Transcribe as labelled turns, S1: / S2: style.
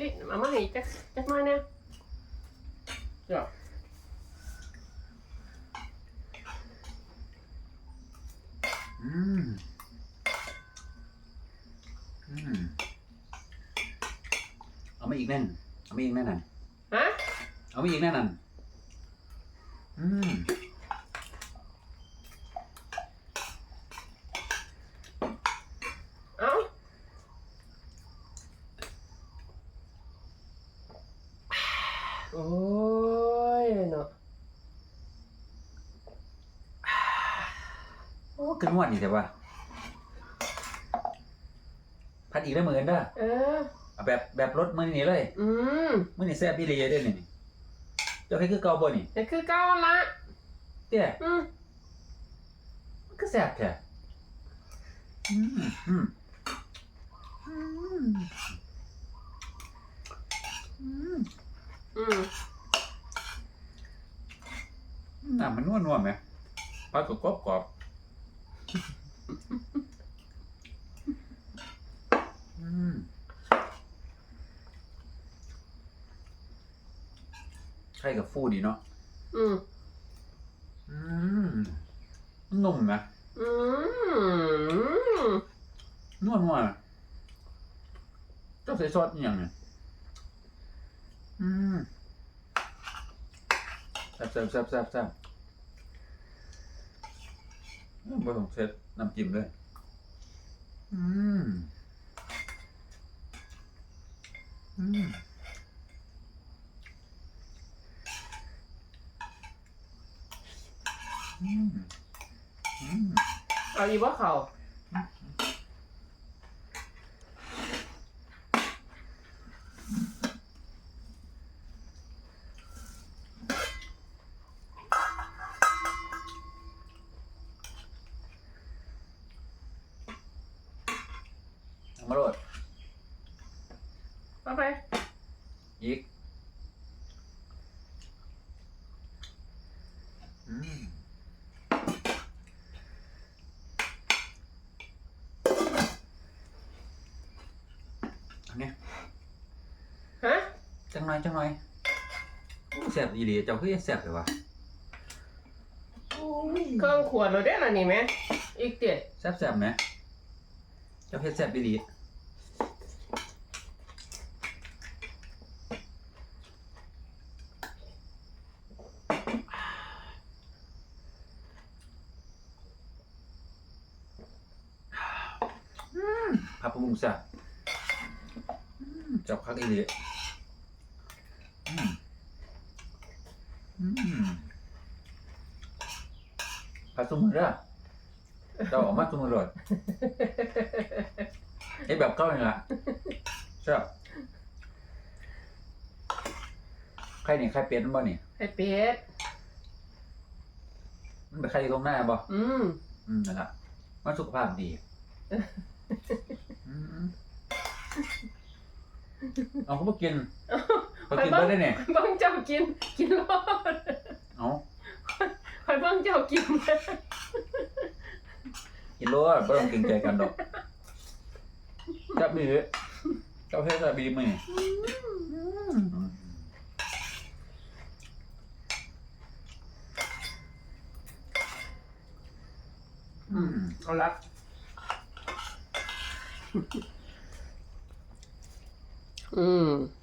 S1: ลิดมามาให้จักจักหน่อยนะเดี๋ยว
S2: อืมอืมเอามาอีกแน่นเอามาอีกแน่นนั่น
S1: ฮะ
S2: เอามาอีกแน่นนั่นอืม
S1: โอ้ยเนาะ
S2: โอ้ขึ้นวดนี่แต่ว่า พัดอีกได้เหมือนเด้อ
S1: เออ
S2: เอาแบบแบบรถมือนี่เลย
S1: อืม
S2: มือนี่แซ่บพี่เลยได้อนี่เจ้าใครคือเกาบ่นี่
S1: นี่คือเก้าละ
S2: เตี้ย
S1: อืม
S2: มันก็แซ่บแท้อืมอืมอืมอืม
S1: อืม
S2: น้ำมันนวลนวลๆไหมปลากรอบกรอบกรอบอืมใช่กับฟูดีเนาะ
S1: อืม
S2: อืมนุ่มนะ
S1: อืม
S2: นวลนวลเจ้าใส่ซอสอหย่างเนี่ย อืมแซ่บแซ่บแซ่บแซ่บแซ่บอืมบ่ต้องเซ็ตน้ำจิ้มเลยอืม อืมอืมอืม
S1: เอาอีว่าเขา
S2: มาโรด
S1: เอาไป
S2: อีกอืมอันเนี้ย
S1: ฮะ
S2: จังหน่อยจังหน่อยอู้แซ่บอีหลีเจ้าคือแซ่บเลยวะ
S1: เครื่องขวดเราได้ละนี่ไหมอีกเจ็ด
S2: แซ่บแซ่บไหมเจ้าเฮ็ดแซ่บอีหลีอื มผักปรุงแซ่บอืมเจับคักอีหลีอืมอืมผัดสมุนเด้อเจ้าออกมาสมุนรสไอ้แบบเก้านี่ละใช่บใครนี่ใครเป็ดมันบ่นี่
S1: ไข่เป็ด
S2: มันเป็นใครอยู่ตรงหน้าบ่
S1: อืม
S2: อืมนั่นละมันสุขภาพดีอืม เอาเขาบ่กินเขากินได้เนี่ย
S1: เบิ่งเจ้ากิน กินรอด
S2: เอา
S1: คอยเบิ่งเจ้ากิน
S2: กินโลดบ่ต้องเกรงใจกันดอกจับบีเจ้าเฮ็ดจับบีมื้อนี่อืม
S1: เอาละ อืม